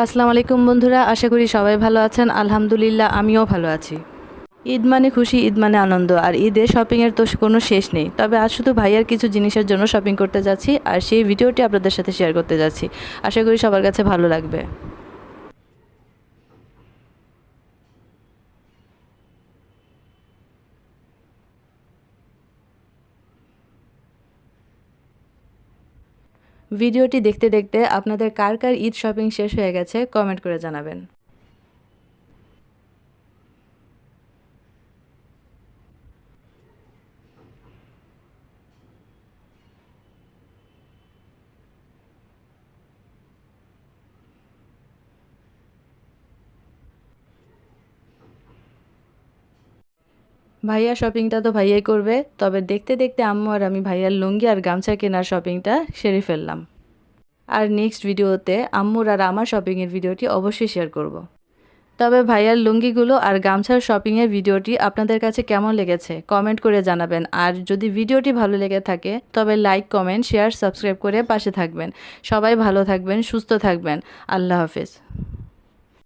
আসসালামু আলাইকুম বন্ধুরা, আশা করি সবাই ভালো আছেন। আলহামদুলিল্লাহ, আমিও ভালো আছি। ঈদ মানে খুশি, ঈদ মানে আনন্দ, আর ঈদে শপিংয়ের তো কোনো শেষ নেই। তবে আজ শুধু ভাইয়ার কিছু জিনিসের জন্য শপিং করতে যাচ্ছি, আর সেই ভিডিওটি আপনাদের সাথে শেয়ার করতে যাচ্ছি। আশা করি সবার কাছে ভালো লাগবে। ভিডিওটি দেখতে দেখতে আপনাদের কার কার ঈদ শপিং শেষ হয়ে গেছে কমেন্ট করে জানাবেন। ভাইয়া শপিংটা তো ভাইয়াই করবে, তবে দেখতে দেখতে আম্মু আর আমি ভাইয়ার লুঙ্গি আর গামছা কেনার শপিংটা সেরে ফেললাম। আর নেক্সট ভিডিওতে আম্মুর আর আমার শপিংয়ের ভিডিওটি অবশ্যই শেয়ার করব। তবে ভাইয়ার লুঙ্গিগুলো আর গামছার শপিংয়ের ভিডিওটি আপনাদের কাছে কেমন লেগেছে কমেন্ট করে জানাবেন। আর যদি ভিডিওটি ভালো লেগে থাকে, তবে লাইক কমেন্ট শেয়ার সাবস্ক্রাইব করে পাশে থাকবেন। সবাই ভালো থাকবেন, সুস্থ থাকবেন। আল্লাহ হাফেজ।